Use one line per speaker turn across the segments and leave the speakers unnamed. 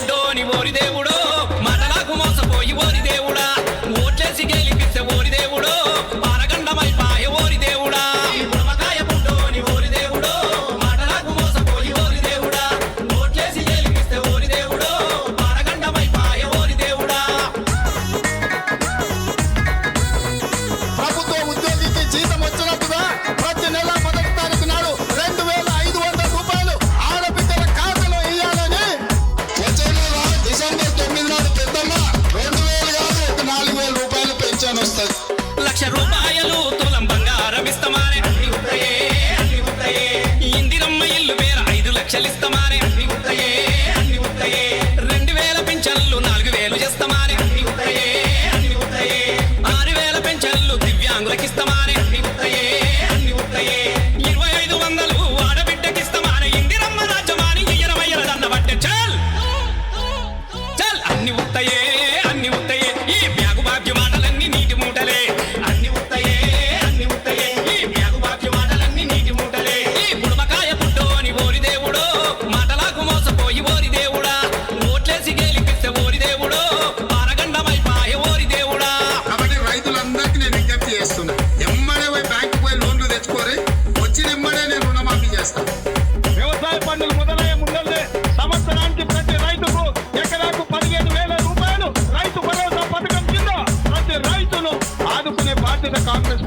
దేవుడో నీ మోరి దేవుడు రెండు వేల నాలుగు వేలు అన్ని ఆరు వేల
పింఛన్లు దివ్యాంగులకిస్తామా?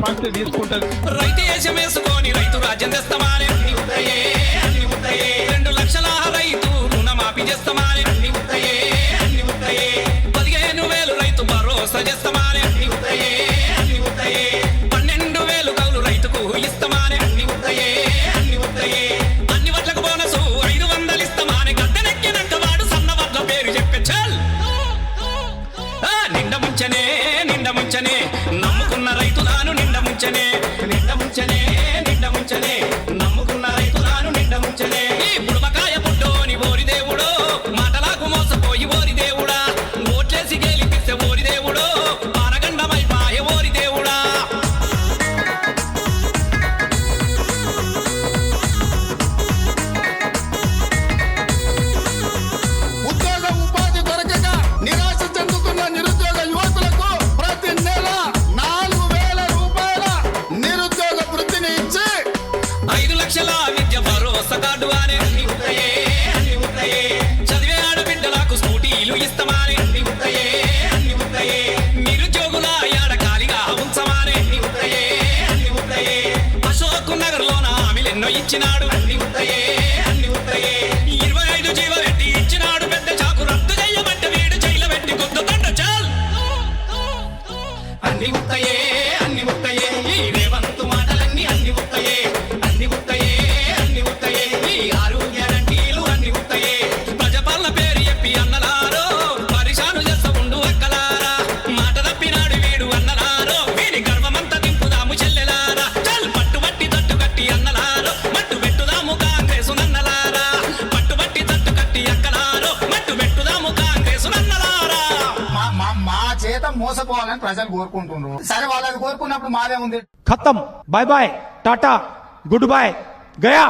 రెస్పాన్సిబిలిటీ తీసుకుంటారు. రైతు
వేషం రైతు రాజ్యం తెస్తామని chelera. అన్ని అన్ని ఉంటాయే చదివే ఆడబిడ్డలకు స్కూటీలు ఇస్తామని అన్ని ఉంటాయే అన్ని ఉంటాయే నిరుద్యోగుల ఆడ ఖాళీగా ఉంచమని అన్ని ఉంటాయే అశోక్ నగర్ లోన ఆమెలెన్నో ఇచ్చినాడు.
మాత్రం మోసపోవాలని ప్రజలు కోరుకుంటున్నారు. సరే వాళ్ళని కోరుకున్నప్పుడు మాదే ఉంది
ఖతం. Bye bye Tata. Good bye Gaya.